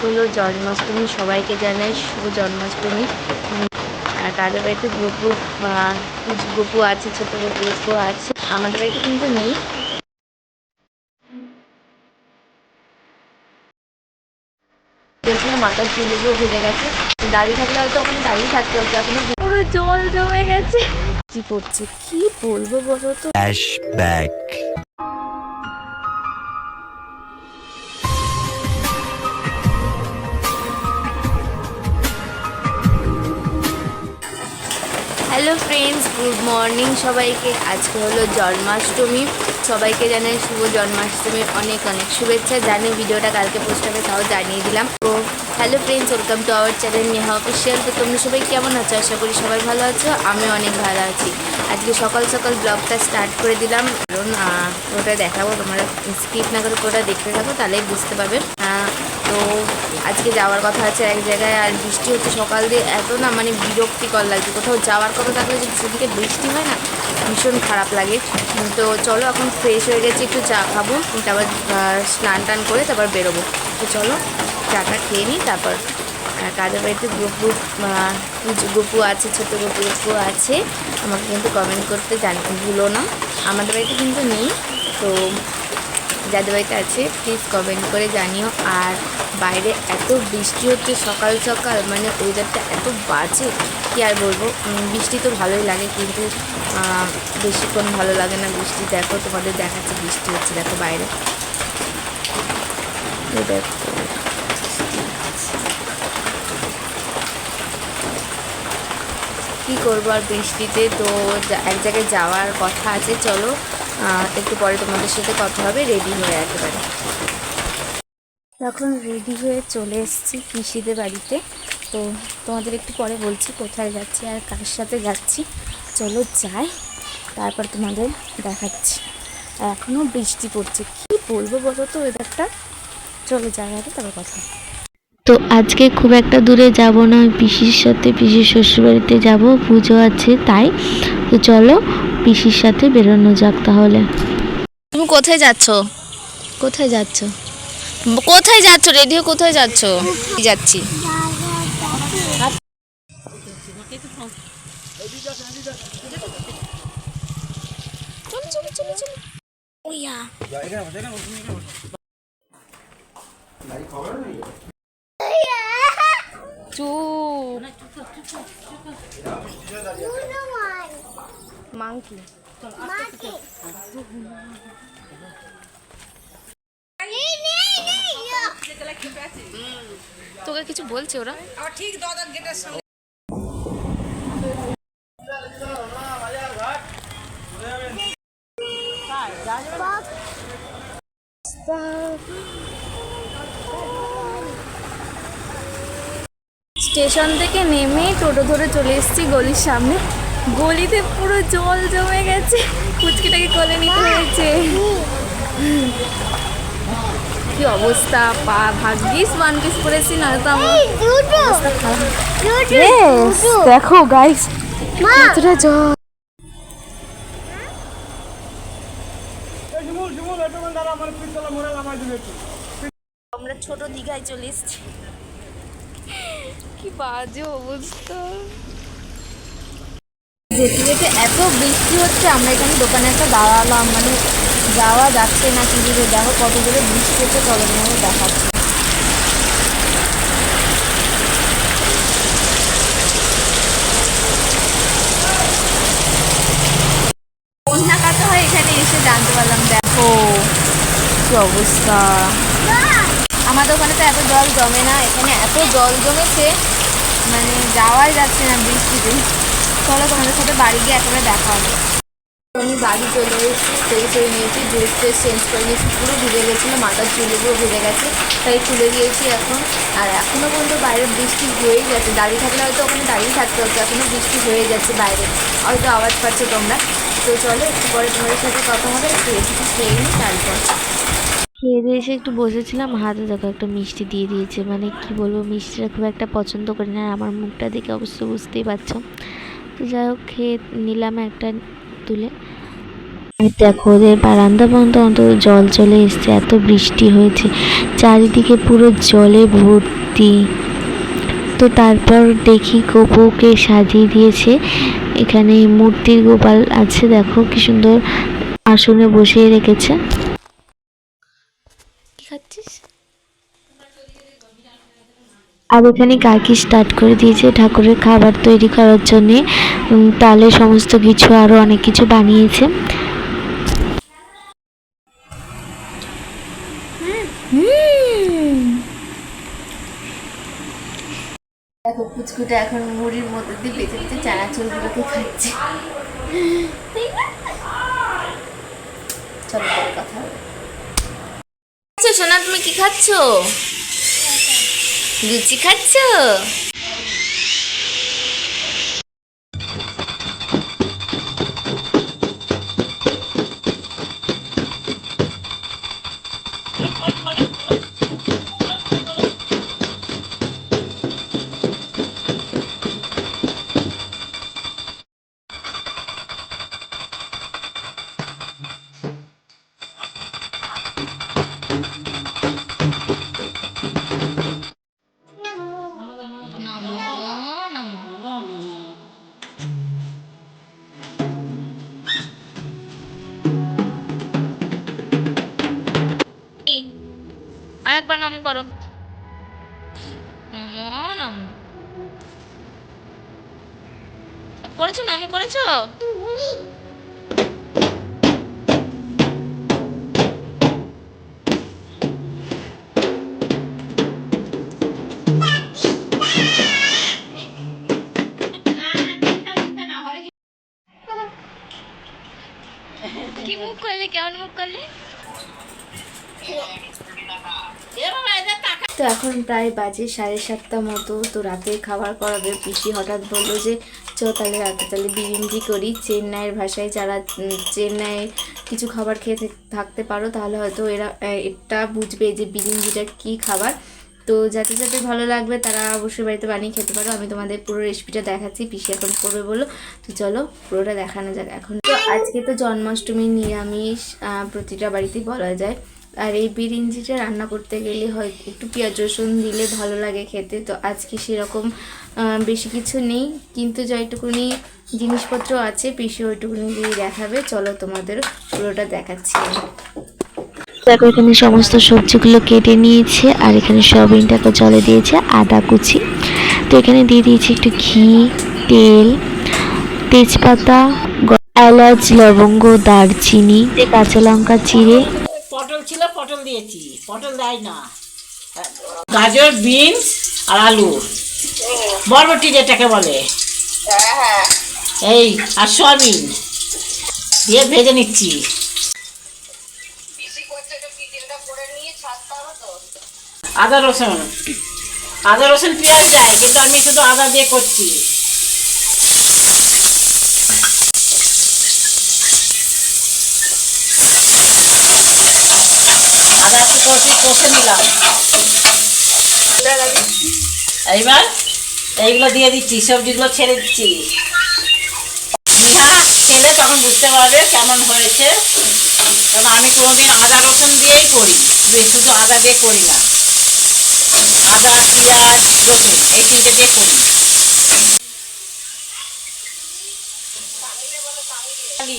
হলো জন্মাষ্টমী সবাইকে জানাই শুভ জন্মাষ্টমী। আর তাদের বাড়িতে গপু গপু আছে, ছোটো গপু আছে, আমাদের বাড়িতে কিন্তু নেই। মাথার চুলগুলো ভেজে গেছে। দাঁড়িয়ে থাকলে হয়তো ওখানে দাঁড়িয়ে থাকতে হতো, এখনও পুরো জল জমে গেছে। কি করছে? কি বলব বলো তো. হ্যালো ফ্রেন্ডস গুড মর্নিং সবাইকে। আজকে হলো জন্মাষ্টমী। সবাইকে জানাই শুভ জন্মাষ্টমীর অনেক অনেক শুভেচ্ছা। জানি ভিডিওটা কালকে পোস্ট হবে, তাও জানিয়ে দিলাম। তো hello friends welcome to our channel Neha official তো তোমরা সবাই কেমন আছো? আশা করি সবাই ভালো আছো আমি অনেক ভালো আছি। আজকে সকাল সকাল ব্লগটা স্টার্ট করে দিলাম। কারণ ওটা দেখাবো, তোমরা স্কিপ না করে ওটা দেখতে থাকো, তাহলেই বুঝতে পারবে। তো আজকে যাওয়ার কথা আছে এক জায়গায়, আর বৃষ্টি হচ্ছে সকাল দিয়ে। এত না মানে বিরক্তিকর লাগছে। কোথাও যাওয়ার কথা থাকলে যদি সেদিকে বৃষ্টি হয় না, ভীষণ খারাপ লাগে। তো চলো এখন ফ্রেশ হয়ে গেছি একটু চা খাব তারপর স্নান টান করে তারপর বেরোবো। তো চলো চাটা খেয়ে নিই তারপর কাদের বাড়িতে গপু আহ, কিছু আছে ছোটো গপু গপু আছে। আমাকে কিন্তু কমেন্ট করতে জান ভুলো না। আমাদের বাড়িতে কিন্তু নেই তো যাদের বাড়িতে আছে প্লিজ কমেন্ট করে জানিও। আর বাইরে এত বৃষ্টি হচ্ছে সকাল সকাল মানে ওয়েদারটা এত বাজে। কি আর বলব? বৃষ্টি তো ভালোই লাগে কিন্তু বেশিক্ষণ ভালো লাগে না বৃষ্টি। দেখো তোমাদের দেখাচ্ছে বৃষ্টি হচ্ছে দেখো বাইরে। দেখো কী করব আর বৃষ্টিতে? তো এক জায়গায় যাওয়ার কথা আছে চলো আহ, একটু পরে তোমাদের সাথে কথা হবে রেডি হয়ে একেবারে। এখন রেডি হয়ে চলে এসেছি পিসিদের বাড়িতে। তো তোমাদের একটু পরে বলছি কোথায় যাচ্ছি আর কার সাথে যাচ্ছি। চলো যাই তারপর তোমাদের দেখাচ্ছি। আর এখনও বৃষ্টি পড়ছে কি বলব বলো তো ওয়েদারটা? চলো যাই আগে তারপর কথা তো আজকে খুব একটা দূরে যাব না পিসির সাথে পিসির শ্বশুরবাড়িতে যাব পুজো আছে তাই। তো চলো পিসির সাথে বেরোনো যাক তাহলে। তুমি কোথায় যাচ্ছ? কোথায় যাচ্ছ? কোথায় যাচ্ছ? রেডিও কোথায় যাচ্ছ? যাচ্ছি। চলো চলো চলো চলো মাংকি তোকে কিছু বলছে ওরা? স্টেশন থেকে নেমে টোটো ধরে চলে এসেছি গলির সামনে। গলিতে পুরো জল জমে গেছে। কুচকিটাকে কোলে নিতে হয়েছে। কি অবস্থা পা ভাগ্যিস ওয়ান পিস পরেছি না তো দেখো গাইস কতটা জল। আমরা ছোট দীঘায় চলে এসেছি। কি বাজে অবস্থা। যেতে যেতে এত বৃষ্টি হচ্ছে আমরা এখানে দোকানে একটা দাঁড়ালাম মানে যাওয়া যাচ্ছে না কি করে? দেখো কত জোরে বৃষ্টি হচ্ছে চলো তোমাকে দেখাচ্ছি। হয় এখানে এসে জানতে পারলাম দেখো কি অবস্থা। আমাদের ওখানে তো এত জল জমে না, এখানে এত জল জমেছে মানে যাওয়াই যাচ্ছে না বৃষ্টিতে। চলো তোমাদের সাথে বাড়ি গিয়ে একেবারে দেখা হবে। আমি বাড়ি চলে এসেছি, সেই সেই নিয়েছি ড্রেস ট্রেস চেঞ্জ করে নিয়েছি, পুরো ভিজে গেছিল, মাথার চুলগুলো ভিজে গেছে, তাই তুলে দিয়েছি এখন। আর এখনও পর্যন্ত বাইরে বৃষ্টি হয়েই গেছে, দাঁড়িয়ে থাকলে হয়তো ওখানে দাঁড়িয়ে থাকতে হতো এখনও বৃষ্টি হয়ে যাচ্ছে বাইরে, হয়তো আওয়াজ পাচ্ছ তোমরা। তো চলো, একটু পরে তোমাদের সাথে কথা হবে, একটু কিছু খেয়ে নিই, তারপর। খেয়ে দিয়ে এসে একটু বসেছিলাম, হাতে দেখো একটা মিষ্টি দিয়ে দিয়েছে। মানে কি বলব, মিষ্টিটা খুব একটা পছন্দ করি না, আমার মুখটা দেখে অবশ্য বুঝতেই পারছ। তো যাই হোক, খেয়ে নিলাম একটা তুলে। দেখো, ওদের বারান্দা পর্যন্ত অন্তত জল চলে এসছে, এত বৃষ্টি হয়েছে, চারিদিকে পুরো জলে ভর্তি। তো তারপর দেখি গোপুকে সাজিয়ে দিয়েছে, এখানে মূর্তির গোপাল আছে, দেখো কি সুন্দর আসনে বসিয়ে রেখেছে। খাচ্ছিস? আর এখানে কাকি স্টার্ট করে দিয়েছে ঠাকুরের খাবার তৈরি করার জন্যে তালে সমস্ত কিছু আরও অনেক কিছু বানিয়েছে। দেখো পুচকুটা এখন মুড়ির মধ্যে দিয়ে বেঁচে বেঁচে চানাচুরগুলোকে খাচ্ছে। তাই না? চলো কথা হবে। সোনা তুমি কি খাচ্ছ? লুচি খাচ্ছ? করেছ? কি মুখ করলে কেমন মুখ করলে তো এখন প্রায় বাজে সাড়ে সাতটা মতো, তো রাতে খাবার করাবে। পিসি হঠাৎ বলল যে চ তাহলে রাতে তাহলে বিরিঞ্জি করি। চেন্নাইয়ের ভাষায় যারা চেন্নাইয়ে কিছু খাবার খেয়ে থাকতে পারো, তাহলে হয়তো এরা এটা বুঝবে যে বিরিঞ্জিটা কী খাবার। তো যাতে যাতে ভালো লাগবে, তারা অবশ্যই বাড়িতে বানিয়ে খেতে পারো। আমি তোমাদের পুরো রেসিপিটা দেখাচ্ছি। পিসি এখন করবে বলো তো চলো, পুরোটা দেখানো যাক এখন। তো আজকে তো জন্মাষ্টমী নিরামিষ প্রতিটা বাড়িতেই বলা যায়। আর এই বিরিঞ্জিটা রান্না করতে গেলে হয় একটু পেঁয়াজ রসুন দিলে ভালো লাগে খেতে। তো আজকে সেরকম বেশি কিছু নেই। কিন্তু যেটুকুনি জিনিসপত্র আছে, পিসি ওইটুকুনি দিয়ে দেখাবে। চলো তোমাদের পুরোটা দেখাচ্ছি। দেখো, এখানে সমস্ত সবজিগুলো কেটে নিয়েছে, আর এখানে সয়াবিনটাকে জলে দিয়েছে, আদা কুচি। তো এখানে দিয়ে দিয়েছি একটু ঘি, তেল, তেজপাতা এলাচ, লবঙ্গ, দারচিনি, কাঁচা লঙ্কা চিড়ে ছিল, পটল দিয়েছি। পটল দেয় না। গাজর, বিনস আর আলু। বরবটি যেটাকে বলে। এই, আর সয়াবিন। দিয়ে ভেজে নিচ্ছি। আদা রসুন। আদা রসুন পেঁয়াজ দেয়, কিন্তু আমি শুধু আদা দিয়ে করছি আদা একটু কষে কষে নিলাম। এইবার এইগুলো দিয়ে দিচ্ছি, সবজিগুলো ছেড়ে দিচ্ছি। নিহা খেলে তখন বুঝতে পারবে কেমন হয়েছে। কারণ আমি কোনোদিন আদা রসুন দিয়েই করি শুধু আদা দিয়ে করি না। আদা, পেঁয়াজ, রসুন, এই তিনটে দিয়ে করি। কালি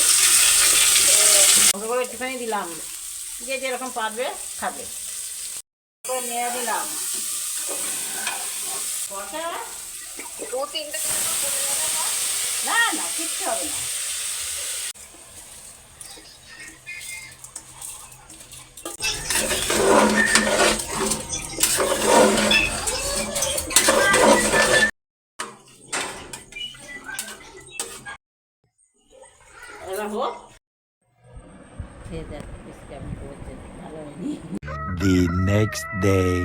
অল্প করে একটুখানি দিলাম। যে যেরকম পারবে খাবে। করে নিয়ে দিলাম। না না কিচ্ছু হবে না। Next day.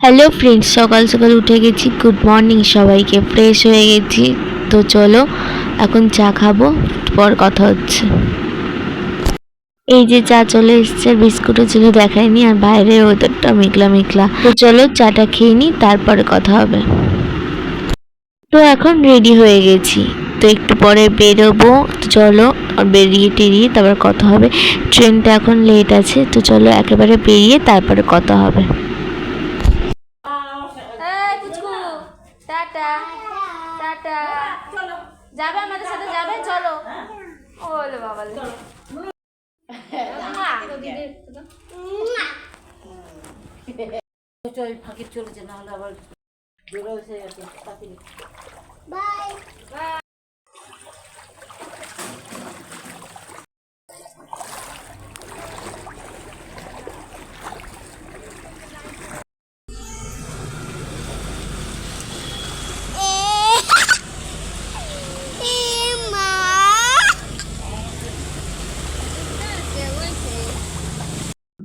হ্যালো ফ্রেন্ডস সকাল সকাল উঠে গেছি। গুড মর্নিং সবাইকে ফ্রেশ হয়ে গেছি। তো চলো, এখন চা খাব, পর কথা হচ্ছে। এই যে চা চলে এসছে, বিস্কুটও ছিল দেখায়নি, আর বাইরের ওদেরটা মেঘলা মেঘলা। তো চলো, চাটা খেয়ে নিই তারপরে কথা হবে। তো এখন রেডি হয়ে গেছি। তো একটু পরে বেরোবো। তো চলো আর বেরিয়ে টেরিয়ে তারপর কথা হবে। ট্রেনটা এখন লেট আছে তো চলো একেবারে বেরিয়ে তারপরে কথা হবে। এই পুচকু টাটা টাটা। যাবে আমাদের সাথে যাবে চলো। ওলে বাবা চল ফাঁকি চলেছে না হলে আবার জোরে এসে গেছে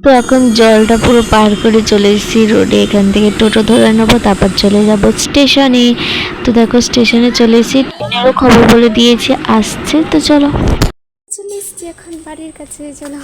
তো এখন জলটা পুরো পার করে চলে এসেছি রোডে। এখান থেকে টোটো ধরে নেব, তারপর চলে যাব স্টেশনে। তো দেখো স্টেশনে চলে এসেছি। ট্রেনেরও খবর বলে দিয়েছি, আসছে, তো চলো। চলে এসেছি এখন বাড়ির কাছে, চলো।